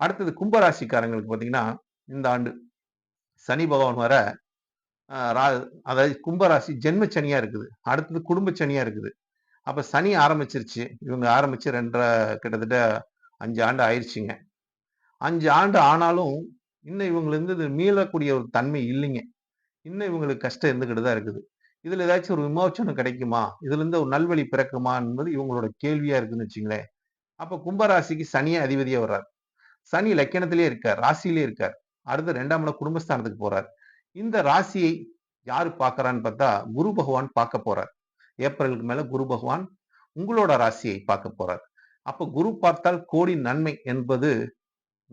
அடுத்தது கும்பராசிக்காரங்களுக்கு பார்த்தீங்கன்னா, இந்த ஆண்டு சனி பகவான் வர ரா அதாவது கும்பராசி ஜென்ம சனியா இருக்குது. அடுத்தது குடும்ப சனியா இருக்குது. அப்ப சனி ஆரம்பிச்சிருச்சு. இவங்க ஆரம்பிச்சு 2 1/2 கிட்டத்தட்ட அஞ்சு ஆண்டு ஆயிடுச்சுங்க அஞ்சு ஆண்டு ஆனாலும், இன்னும் இவங்களுக்கு இது மீளக்கூடிய ஒரு தன்மை இல்லைங்க. இன்னும் இவங்களுக்கு கஷ்டம் இருந்துகிட்டு தான் இருக்குது. இதுல ஏதாச்சும் ஒரு விமோச்சனம் கிடைக்குமா? இதுலருந்து ஒரு நல்வழி பிறக்குமா? என்பது இவங்களோட கேள்வியா இருக்குன்னு வச்சுங்களேன். அப்ப கும்பராசிக்கு சனியே அதிபதியா வர்றார். சனி லக்கணத்திலே இருக்கார். ராசியிலே இருக்கார். அடுத்து ரெண்டாம் இடம் குடும்பஸ்தானத்துக்கு போறார். இந்த ராசியை யாரு பார்க்கறான்னு பார்த்தா, குரு பகவான் பார்க்க போறார். ஏப்ரலுக்கு மேல குரு பகவான் உங்களோட ராசியை பார்க்க போறார். அப்ப குரு பார்த்தால் கோடி நன்மை என்பது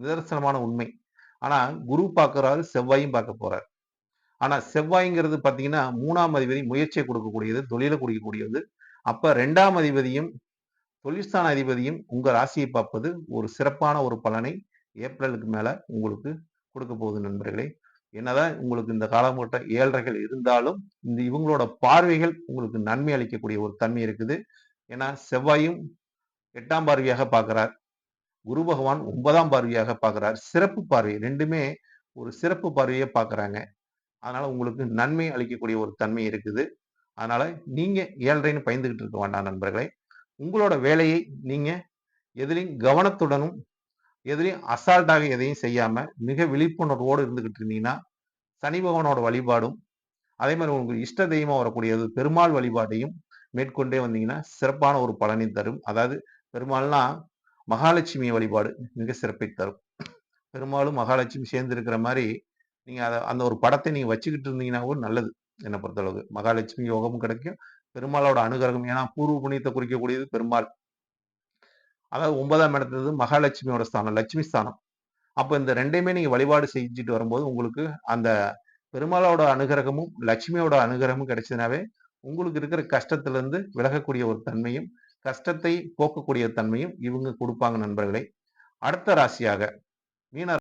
நிதர்சனமான உண்மை. ஆனா, குரு பார்க்கிறாரு செவ்வாயும் பார்க்க போறார். ஆனா, செவ்வாய்ங்கிறது பார்த்தீங்கன்னா, மூணாம் அதிபதி முயற்சியை கொடுக்கக்கூடியது, தொழில கொடுக்கக்கூடியது அப்ப ரெண்டாம் அதிபதியும், தொழிற்சான அதிபதியும் உங்க ராசியை பார்ப்பது ஒரு சிறப்பான ஒரு பலனை ஏப்ரலுக்கு மேல உங்களுக்கு கொடுக்க போகுது நண்பர்களே. என்னதான் உங்களுக்கு இந்த காலகட்ட ஏழ்றைகள் இருந்தாலும், இந்த இவங்களோட பார்வைகள் உங்களுக்கு நன்மை அளிக்கக்கூடிய ஒரு தன்மை இருக்குது. ஏன்னா, செவ்வாயும் எட்டாம் பார்வையாக பார்க்கிறார். குரு பகவான் ஒன்பதாம் பார்வையாக பார்க்கிறார். சிறப்பு பார்வை ரெண்டுமே ஒரு சிறப்பு பார்வையை பார்க்குறாங்க. அதனால உங்களுக்கு நன்மை அளிக்கக்கூடிய ஒரு தன்மை இருக்குது. அதனால நீங்க ஏழ்றைன்னு பயந்துகிட்டு இருக்க வேண்டாம் நண்பர்களே. உங்களோட வேலையை நீங்க எதிலையும் கவனத்துடனும், எதிலையும் அசால்ட்டாக எதையும் செய்யாம, மிக விழிப்புணர்வோடு இருந்துகிட்டு இருந்தீங்கன்னா, சனி பகவானோட வழிபாடும், அதே மாதிரி உங்களுக்கு இஷ்ட தெய்வமாக வரக்கூடியது பெருமாள் வழிபாட்டையும் மேற்கொண்டே வந்தீங்கன்னா, சிறப்பான ஒரு பலனை தரும். அதாவது பெருமாள்னா, மகாலட்சுமி வழிபாடு மிக சிறப்பை தரும். பெருமாளும், மகாலட்சுமி சேர்ந்து இருக்கிற மாதிரி நீங்க அதை அந்த ஒரு படத்தை நீங்க வச்சுக்கிட்டு இருந்தீங்கன்னாவும் நல்லது. என்னை பொறுத்தளவு. மகாலட்சுமி யோகமும் கிடைக்கும். பெருமாளோட அனுகிரகம் ஏன்னா, பூர்வ புண்ணியத்தை குறிக்கக்கூடியது பெருமாள். அதாவது 9ஆம் இடத்துலது மகாலட்சுமியோட ஸ்தானம். லட்சுமி ஸ்தானம். அப்போ இந்த ரெண்டையுமே நீங்க வழிபாடு செஞ்சுட்டு வரும்போது, உங்களுக்கு அந்த பெருமாளோட அனுகிரகமும், லட்சுமியோட அனுகிரகமும் கிடைச்சதுனாவே, உங்களுக்கு இருக்கிற கஷ்டத்திலிருந்து விலகக்கூடிய ஒரு தன்மையும், கஷ்டத்தை போக்கக்கூடிய தன்மையும் இவங்க கொடுப்பாங்க நண்பர்களை அடுத்த ராசியாக மீன